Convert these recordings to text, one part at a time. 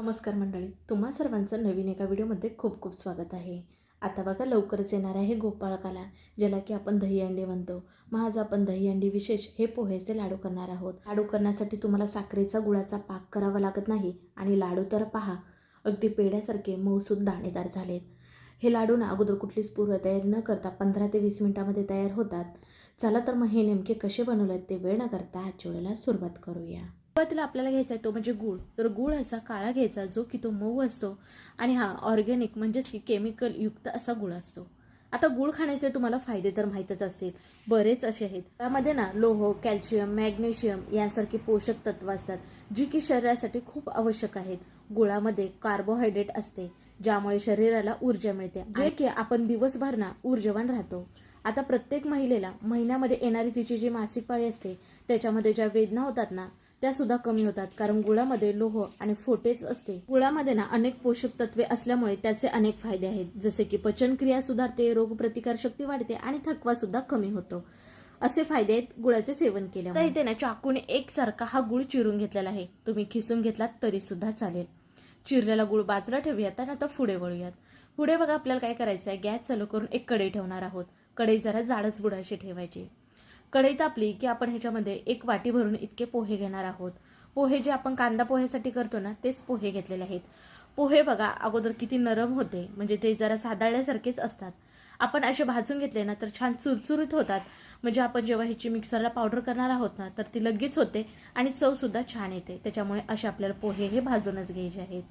नमस्कार मंडळी तुम्हा सर्वांचं नवीन एका व्हिडिओमध्ये खूप खूप स्वागत आहे. आता बघा लवकरच येणार आहे गोपाळकाला ज्याला की आपण दहीहंडी म्हणतो. मग आज आपण दहीहंडी विशेष हे पोहेचे लाडू करणार आहोत. लाडू करण्यासाठी तुम्हाला साखरेचा गुळाचा पाक करावा लागत नाही आणि लाडू तर पहा अगदी पेढ्यासारखे मऊसूद दाणेदार झालेत. हे लाडू ना अगोदर कुठलीच पूर्वतयारी न करता पंधरा ते वीस मिनिटामध्ये तयार होतात. चला तर मग हे नेमके कसे बनवलेत ते वेळ न करता आजच्या सुरुवात करूया. सुरुवातीला आपल्याला घ्यायचा आहे तो म्हणजे गूळ. तर गूळ असा काळा घ्यायचा जो की तो मऊ असतो. आणि हा ऑर्गॅनिक म्हणजेच की केमिकल युक्त असा गुळ असतो. आता गूळ खाण्याचे तुम्हाला फायदे तर माहीतच असतील बरेच असे आहेत. त्यामध्ये ना लोह कॅल्शियम मॅग्नेशियम यासारखे पोषक तत्व असतात जी की शरीरासाठी खूप आवश्यक आहेत. गुळामध्ये कार्बोहायड्रेट असते ज्यामुळे शरीराला ऊर्जा मिळते. जे की आपण दिवसभर ना ऊर्जवान राहतो. आता प्रत्येक महिलेला महिन्यामध्ये येणारी तिची जी मासिक पाळी असते त्याच्यामध्ये ज्या वेदना होतात ना त्या सुद्धा कमी होतात. कारण गुळामध्ये लोह आणि फोटेच असते. गुळामध्ये ना अनेक पोषक तत्वे असल्यामुळे त्याचे अनेक फायदे आहेत. जसे की पचनक्रिया सुधारते रोगप्रतिकार शक्ती वाढते आणि थकवा सुद्धा कमी होतो. असे फायदे आहेत गुळाचे सेवन केले तर इथे ना चाकूने एकसारखा हा गुळ चिरून घेतलेला आहे. तुम्ही खिसून घेतलात तरी सुद्धा चालेल. चिरलेला गुळ बाजूला ठेवूयात आणि आता पुढे वळूयात. पुढे बघा आपल्याला काय करायचं आहे गॅस चालू करून एक कढई ठेवणार आहोत. कढई जरा जाडच बुडाशी ठेवायची. कढई तापली की आपण ह्याच्यामध्ये एक वाटी भरून इतके पोहे घेणार आहोत. पोहे जे आपण कांदा पोह्यासाठी करतो ना तेच पोहे घेतलेले आहेत. पोहे बघा अगोदर किती नरम होते. म्हणजे ते जरा साधाळल्यासारखेच असतात. आपण असे भाजून घेतले ना तर छान चुरचुरीत होतात. म्हणजे आपण जेव्हा ह्याची मिक्सरला पावडर करणार आहोत ना तर ती लगेच होते आणि चवसुद्धा छान येते. त्याच्यामुळे असे आपल्याला पोहे हे भाजूनच घ्यायचे आहेत.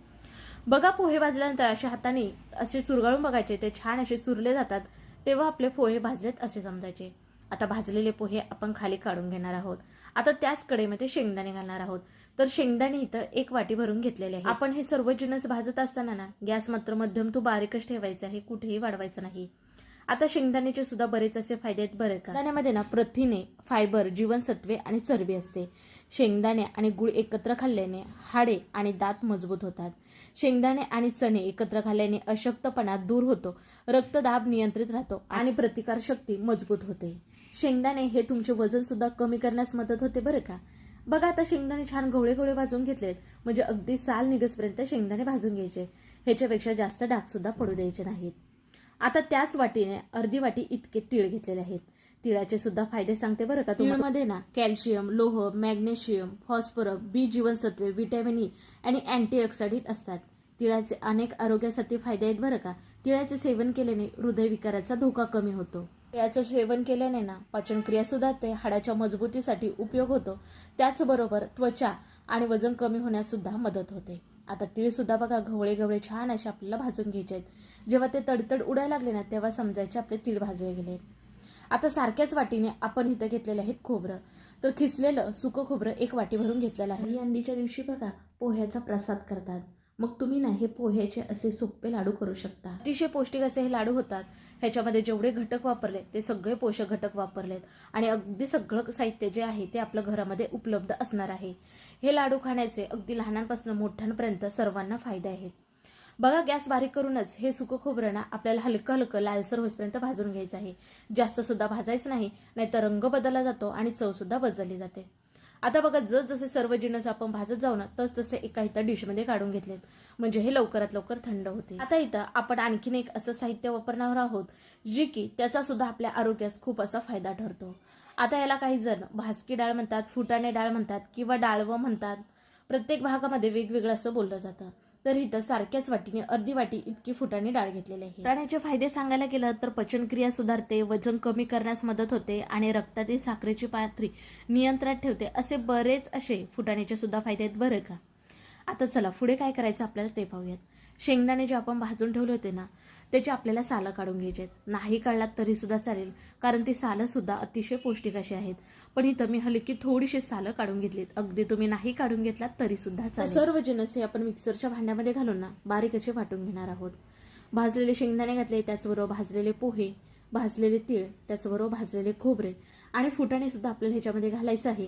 बघा पोहे भाजल्यानंतर अशा हाताने असे चुरगाळून बघायचे. ते छान असे चुरले जातात. तेव्हा आपले पोहे भाजलेत असे समजायचे. आता भाजलेले पोहे आपण खाली काढून घेणार आहोत. आता त्याच कडेमध्ये शेंगदाणे घालणार आहोत. तर शेंगदाणे इथं एक वाटी भरून घेतलेले आहे आपण हे सर्व जिन्नस भाजत असताना ना गॅस मात्र मध्यम तो बारीकच ठेवायचा आहे कुठेही वाढवायचं नाही. आता शेंगदाण्याचे सुद्धा बरेच असे फायदे आहेत बरे का. दाण्यामध्ये ना प्रथिने फायबर जीवनसत्वे आणि चरबी असते. शेंगदाणे आणि गुळ एकत्र खाल्ल्याने हाडे आणि दात मजबूत होतात. शेंगदाणे आणि चणे एकत्र खाल्ल्याने अशक्तपणा दूर होतो. रक्तदाब नियंत्रित राहतो आणि प्रतिकारशक्ती मजबूत होते. शेंगदाणे हे तुमचे वजन सुद्धा कमी करण्यास मदत होते बरं का? बघा आता शेंगदाणे छान घोळे घोळे भाजून घेतलेत म्हणजे अगदी साल निघसपर्यंत शेंगदाणे भाजून घ्यायचे. ह्याच्यापेक्षा जास्त डाग सुद्धा पडू द्यायचे नाहीत. आता त्याच वाटीने अर्धी वाटी इतके तीळ घेतलेले आहेत. तिळाचे सुद्धा फायदे सांगते बरं का तिळमध्ये ना कॅल्शियम लोह मॅग्नेशियम फॉस्फरस बी जीवनसत्वे व्हिटॅमिन ई आणि अँटीऑक्सिडंट असतात. तिळाचे अनेक आरोग्यासाठी फायदे आहेत बरं का? तिळाचे सेवन केल्याने हृदयविकाराचा धोका कमी होतो. याचं सेवन केल्याने ना पाचनक्रिया सुधारते हाडाच्या मजबूतीसाठी उपयोग होतो. त्याचबरोबर त्वचा आणि वजन कमी होण्यास सुद्धा मदत होते. आता तिळ सुद्धा बघा घवळे घवळे छान असे आपल्याला भाजून घ्यायचे आहेत. जेव्हा ते तडतड उडायला लागले ना तेव्हा समजायचे आपले तीळ भाजले गेले आता सारख्याच वाटीने आपण इथं घेतलेले आहेत खोबरं. तर खिसलेलं सुकं खोबरं एक वाटी भरून घेतलेलं आहे. अंडीच्या दिवशी बघा पोह्याचा प्रसाद करतात. मग तुम्ही ना हे पोह्याचे असे सोपे लाडू करू शकता. अतिशय पौष्टिक असे हे लाडू होतात. ह्याच्यामध्ये जेवढे घटक वापरले ते सगळे पोषक घटक वापरलेत. आणि अगदी सगळं साहित्य जे आहे ते आपल्या घरामध्ये उपलब्ध असणार आहे. हे लाडू खाण्याचे अगदी लहानांपासून मोठ्यांपर्यंत सर्वांना फायदे आहेत. बघा गॅस बारीक करूनच हे सुकं खोबरं ना आपल्याला हलकं हलकं लालसर होईपर्यंत भाजून घ्यायचं आहे. जास्त सुद्धा भाजायचं नाही नाहीतर रंग बदलला जातो आणि चवसुद्धा बदलली जाते. आता बघा जस जसे सर्व जिन्नस आपण भाजत जाऊ ना तस तसे एका इथं डिशमध्ये काढून घेतलेत म्हणजे हे लवकरात लवकर थंड होते. आता इथं आपण आणखीन एक असं साहित्य वापरणार आहोत जे की त्याचा सुद्धा आपल्या आरोग्यास खूप असा फायदा ठरतो. आता याला काही जण भाजकी डाळ म्हणतात फुटाणे डाळ म्हणतात किंवा डाळवं म्हणतात. प्रत्येक भागामध्ये वेगवेगळं असं बोललं जातं. तर इथं सारख्याच वाटीने अर्धी वाटी इतकी फुटाणी डाळ घेतलेली आहे. फुटाण्याचे फायदे सांगायला गेलं तर पचनक्रिया सुधारते वजन कमी करण्यास मदत होते आणि रक्तातील साखरेची पातळी नियंत्रणात ठेवते असे बरेच असे फुटाण्याचे सुद्धा फायदे आहेत बरं का? आता चला पुढे काय करायचं आपल्याला ते पाहूयात. शेंगदाणे जे आपण भाजून ठेवले होते ना त्याचे आपल्याला सालं काढून घ्यायचे नाही काढलात तरी सुद्धा चालेल. कारण ती सालं सुद्धा अतिशय पौष्टिक अशी आहेत. पण इथं मी हलकी थोडीशी सालं काढून घेतलीत. अगदी तुम्ही नाही काढून घेतलात तरी सुद्धा चालेल. सर्व जिनस हे आपण मिक्सरच्या भांड्यामध्ये घालून ना बारीक असे वाटून घेणार आहोत. भाजलेले शेंगदाणे घातले त्याचबरोबर भाजलेले पोहे भाजलेले तीळ त्याचबरोबर भाजलेले खोबरे आणि फुटाणे सुद्धा आपल्याला ह्याच्यामध्ये घालायचं आहे.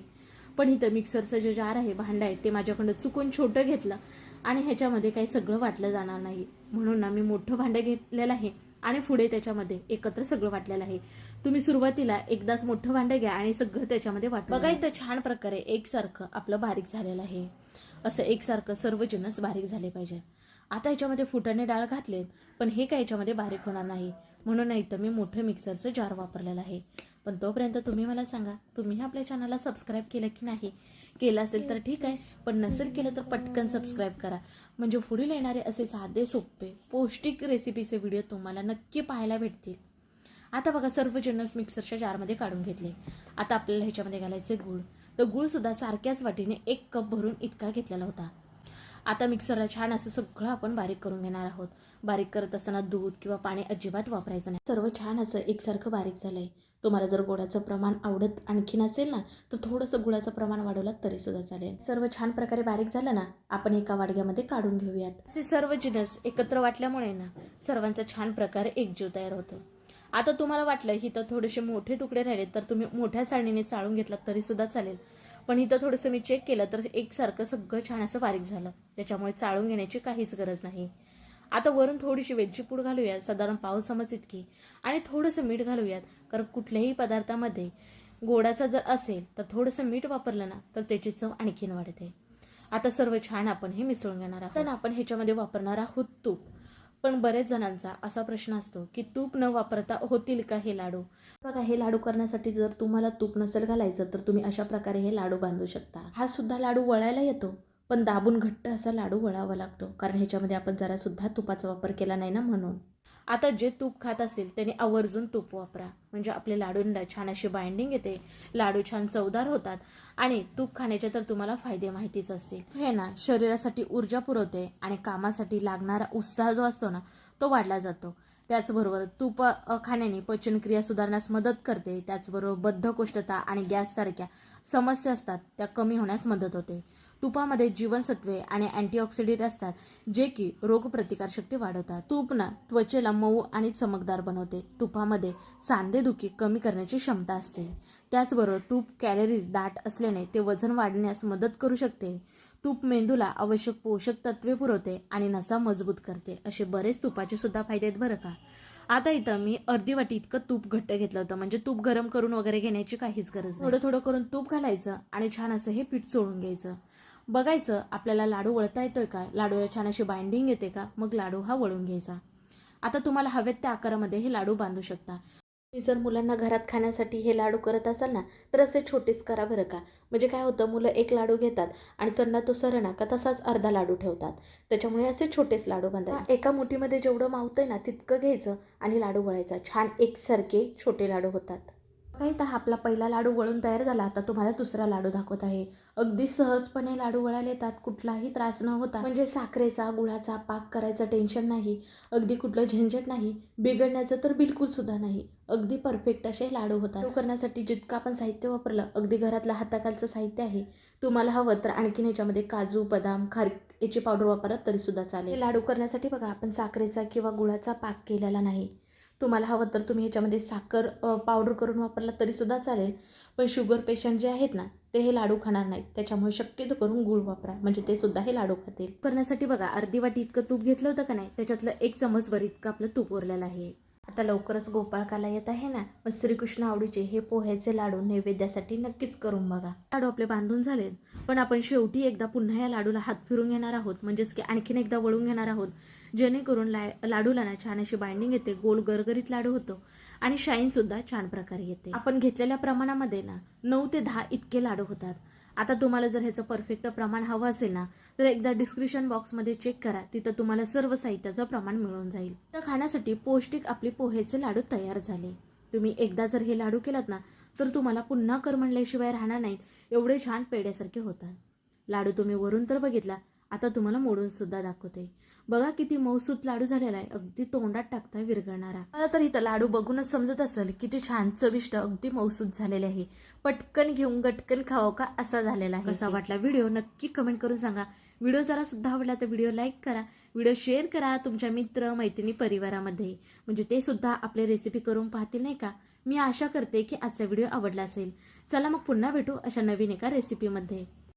पण इथं मिक्सरचं जे जार आहे भांडं आहे ते माझ्याकडनं चुकून छोटं घेतलं. आणि ह्याच्यामध्ये काही सगळं वाटलं जाणार नाही. म्हणून ना मी मोठं भांडं घेतलेलं आहे आणि पुढे त्याच्यामध्ये एकत्र सगळं वाटलेलं आहे. तुम्ही सुरुवातीला एकदाच मोठं भांडं घ्या आणि सगळं त्याच्यामध्ये वाट बघा इथं छान प्रकारे एकसारखं आपलं बारीक झालेलं आहे. असं एकसारखं सर्व जिन्नस बारीक झाले पाहिजे. आता ह्याच्यामध्ये फुटाणे डाळ घातलेत पण हे काय ह्याच्यामध्ये बारीक होणार नाही. म्हणून तर मी मोठं मिक्सरचं जार वापरलेलं आहे. पण तोपर्यंत तुम्ही मला सांगा तुम्ही आपल्या चॅनलला सबस्क्राईब केलं की नाही? केलं असेल तर ठीक आहे पण नसेल केलं तर पटकन सबस्क्राईब करा. म्हणजे पुढील येणारे असे साधे सोपे पौष्टिक रेसिपीचे व्हिडिओ तुम्हाला नक्की पाहायला भेटतील. आता बघा सर्व जिन्नस मिक्सरच्या जारमध्ये काढून घेतले. आता आपल्याला ह्याच्यामध्ये घालायचे गूळ. तर गूळसुद्धा सारख्याच वाटीने एक कप भरून इतका घेतलेला होता. आता मिक्सरला छान असं सगळं आपण बारीक करून घेणार आहोत. बारीक करत असताना दूध किंवा पाणी अजिबात वापरायचं नाही. सर्व छान असं एकसारखं बारीक झालंय. तुम्हाला जर गोडाचं प्रमाण आवडत आणखीन असेल ना तर थोडंसं गुळाचं प्रमाण वाढवलं तरी सुद्धा चालेल. सर्व छान प्रकारे बारीक झालं ना आपण एका वाडग्यामध्ये काढून घेऊयात. असे सर्व जिनस एकत्र वाटल्यामुळे ना सर्वांचा छान प्रकारे एकजीव तयार होतो. आता तुम्हाला वाटलं इथं थोडेसे मोठे तुकडे राहिले तर तुम्ही मोठ्या चाळणीने चाळून घेतलात तरी सुद्धा चालेल. पण इथं थोडंसं मी चेक केलं तर एकसारखं सगळं छान असं बारीक झालं. त्याच्यामुळे चाळून घेण्याची काहीच गरज नाही. आता वरून थोडीशी वेलची पूड घालूयात साधारण पाव चमच इतकी. आणि थोडंसं मीठ घालूयात कारण कुठल्याही पदार्थामध्ये गोडाचा जर असेल तर थोडंसं मीठ वापरलं ना तर त्याची चव आणखीन वाढते. आता सर्व छान आपण हे मिसळून घेणार आहोत. आपण ह्याच्यामध्ये वापरणार आहोत तूप. पण बरेच जणांचा असा प्रश्न असतो की तूप न वापरता होतील का हे लाडू? बघा हे लाडू करण्यासाठी जर तुम्हाला तूप नसेल घालायचं तर तुम्ही अशा प्रकारे हे लाडू बांधू शकता. हा सुद्धा लाडू वळायला येतो. पण दाबून घट्ट असा लाडू वळावा लागतो कारण ह्याच्यामध्ये आपण जरासुद्धा तुपाचा वापर केला नाही ना म्हणून. आता जे तूप खात असेल त्याने आवर्जून तूप वापरा. म्हणजे आपले लाडूंना छान अशी बाइंडिंग येते लाडू छान चवदार होतात आणि तूप खाण्याचे तर तुम्हाला फायदे माहितीच असतील. हे ना शरीरासाठी ऊर्जा पुरवते आणि कामासाठी लागणारा उत्साह जो असतो ना तो वाढला जातो. त्याचबरोबर तूप खाण्याने पचनक्रिया सुधारण्यास मदत करते. त्याचबरोबर बद्धकोष्ठता आणि गॅससारख्या समस्या असतात त्या कमी होण्यास मदत होते. तुपामध्ये जीवनसत्वे आणि अँटीऑक्सिडेंट असतात जे की रोगप्रतिकारशक्ती वाढवतात. तूप ना त्वचेला मऊ आणि चमकदार बनवते. तुपामध्ये सांधेदुखी कमी करण्याची क्षमता असते. त्याचबरोबर तूप कॅलरीज दाट असल्याने ते वजन वाढण्यास मदत करू शकते. तूप मेंदूला आवश्यक पोषक तत्वे पुरवते आणि नसा मजबूत करते असे बरेच तुपाचे सुद्धा फायदे आहेत बरं का? आता इथं मी अर्धी वाटी इतकं तूप घट्ट घेतलं होतं. म्हणजे तूप गरम करून वगैरे घेण्याची काहीच गरज थोडं थोडं करून तूप घालायचं आणि छान असं हे पीठ चोळून घ्यायचं. बघायचं आपल्याला लाडू वळता येतोय का? लाडूला छान अशी बाइंडिंग येते का? मग लाडू हा वळून घ्यायचा. आता तुम्हाला हवेत त्या आकारामध्ये हे लाडू बांधू शकता. तुम्ही जर मुलांना घरात खाण्यासाठी हे लाडू करत असाल ना तर असे छोटेच करा बरं का. म्हणजे काय होतं मुलं एक लाडू घेतात आणि त्यांना तो सरणा का तसाच अर्धा लाडू ठेवतात. त्याच्यामुळे असे छोटेच लाडू बांधा एका मुठीमध्ये जेवढं मावतंय ना तितकं घ्यायचं आणि लाडू वळायचा. छान एकसारखे छोटे लाडू होतात. काही तर आपला पहिला लाडू वळून तयार झाला. आता तुम्हाला दुसरा लाडू दाखवत आहे. अगदी सहजपणे लाडू वळायला येतात. कुठलाही त्रास न होता. म्हणजे साखरेचा गुळाचा पाक करायचं टेन्शन नाही. अगदी कुठलं झंझट नाही. बिघडण्याचं तर बिलकुल सुद्धा नाही. अगदी परफेक्ट असे लाडू होतात. लाडू करण्यासाठी जितकं आपण साहित्य वापरलं अगदी घरातलं हाताखालचं साहित्य आहे. तुम्हाला हवं तर आणखीन याच्यामध्ये काजू बदाम खार याची पावडर वापरत तरी सुद्धा चालेल लाडू करण्यासाठी बघा आपण साखरेचा किंवा गुळाचा पाक केलेला नाही. तुम्हाला हवं तर तुम्ही ह्याच्यामध्ये साखर पावडर करून वापरला तरीसुद्धा चालेल. पण शुगर पेशंट जे आहेत ना ते हे लाडू खाणार नाहीत. त्याच्यामुळे शक्यतो करून गूळ वापरा. म्हणजे ते सुद्धा हे लाडू खातील. करण्यासाठी बघा अर्धी वाटी इतकं तूप घेतलं होतं का नाही त्याच्यातलं एक चमचभर इतकं आपलं तूप उरलेलं आहे. आता लवकरच गोपाळकाला येत आहे ना मग श्रीकृष्ण आवडीचे हे पोह्याचे लाडू नैवेद्यासाठी नक्कीच करून बघा. लाडू आपले बांधून झालेत. पण आपण शेवटी एकदा पुन्हा या लाडूला हात फिरून घेणार आहोत. म्हणजेच की आणखीन एकदा वळून घेणार आहोत. जेणेकरून ला लाडूला ना छान अशी बाइंडिंग येते. गोल गरगरीत लाडू होतो. आणि शाईन सुद्धा छान प्रकारे येते. आपण घेतलेल्या प्रमाणामध्ये ना नऊ ते दहा इतके लाडू होतात. आता तुम्हाला जर ह्याचं परफेक्ट प्रमाण हवं असेल ना तर एकदा डिस्क्रिप्शन बॉक्समध्ये चेक करा. तिथं तुम्हाला सर्व साहित्याचं प्रमाण मिळून जाईल. तर खाण्यासाठी पौष्टिक आपले पोहेचे लाडू तयार झाले. तुम्ही एकदा जर हे लाडू केलात ना तर तुम्हाला पुन्हा कर म्हणल्याशिवाय राहणार नाहीत. एवढे छान पेड्यासारखे होतात. लाडू तुम्ही वरून तर बघितला आता तुम्हाला मोडून सुद्धा दाखवते. बघा किती मौसूत लाडू झालेला आहे. अगदी तोंडात टाकता विरघळणारा. मला तर इथं लाडू बघूनच समजत असेल किती छान चविष्ट अगदी मौसूत झालेले आहे. पटकन घेऊन गटकन खावं का असा झालेला आहे कसा वाटला व्हिडिओ नक्की कमेंट करून सांगा. व्हिडिओ जरा सुद्धा आवडला तर व्हिडिओ लाईक करा. व्हिडिओ शेअर करा तुमच्या मित्र मैत्रिणी परिवारामध्ये. म्हणजे ते सुद्धा आपले रेसिपी करून पाहतील नाही का? मी आशा करते की आजचा व्हिडिओ आवडला असेल. चला मग पुन्हा भेटू अशा नवीन एका रेसिपीमध्ये